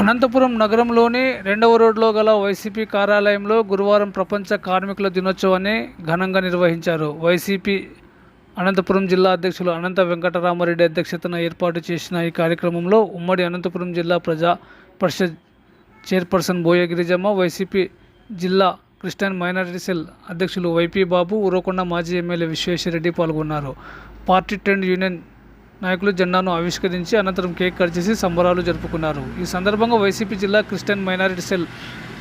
అనంతపురం నగరంలోని రెండవ రోడ్లో గల వైసీపీ కార్యాలయంలో గురువారం ప్రపంచ కార్మికుల దినోత్సవాన్ని ఘనంగా నిర్వహించారు. వైసీపీ అనంతపురం జిల్లా అధ్యక్షులు అనంత వెంకటరామారెడ్డి అధ్యక్షతన ఏర్పాటు చేసిన ఈ కార్యక్రమంలో ఉమ్మడి అనంతపురం జిల్లా ప్రజా పరిషత్ చైర్పర్సన్ బోయ గిరిజమ్మ వైసీపీ జిల్లా క్రిస్టియన్ మైనారిటీ సెల్ అధ్యక్షులు వైపీ బాబు ఉరవకొండ మాజీ ఎమ్మెల్యే విశ్వేశ్వరరెడ్డి పాల్గొన్నారు. పార్టీ ట్రెండ్ యూనియన్ నాయకులు జెండాను ఆవిష్కరించి అనంతరం కేక్ కట్ చేసి సంబరాలు జరుపుకున్నారు. ఈ సందర్భంగా వైసీపీ జిల్లా క్రిస్టియన్ మైనారిటీ సెల్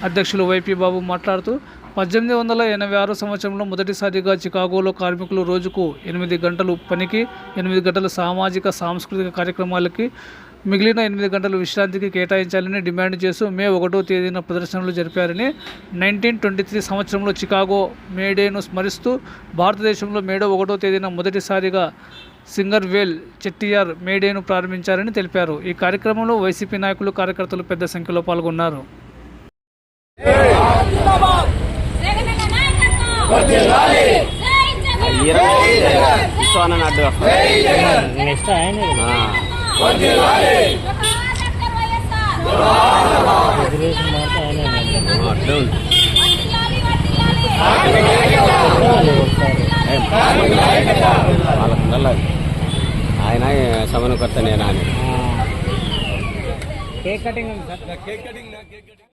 అధ్యక్షులు వైపీ బాబు మాట్లాడుతూ పద్దెనిమిది వందల ఎనభై ఆరు సంవత్సరంలో మొదటిసారిగా చికాగోలో కార్మికులు రోజుకు ఎనిమిది గంటలు పనికి ఎనిమిది గంటలు సామాజిక సాంస్కృతిక కార్యక్రమాలకి మిగిలిన ఎనిమిది గంటలు విశ్రాంతికి కేటాయించాలని డిమాండ్ చేస్తూ మే ఒకటో తేదీన ప్రదర్శనలు జరిపారని నైన్టీన్ ట్వంటీ త్రీ సంవత్సరంలో చికాగో మేడేను స్మరిస్తూ భారతదేశంలో మేడో ఒకటో తేదీన మొదటిసారిగా సింగర్ వేల్ చెట్టియార్ మేడేను ప్రారంభించారని తెలిపారు. ఈ కార్యక్రమంలో వైసీపీ నాయకులు కార్యకర్తలు పెద్ద సంఖ్యలో పాల్గొన్నారు. నెక్స్ట్ ఆయన ఆయన వాళ్ళకు ఉండాలి ఆయన సమన్వయకర్త నేను అని. కేక్ కటింగ్ ఉంది సార్.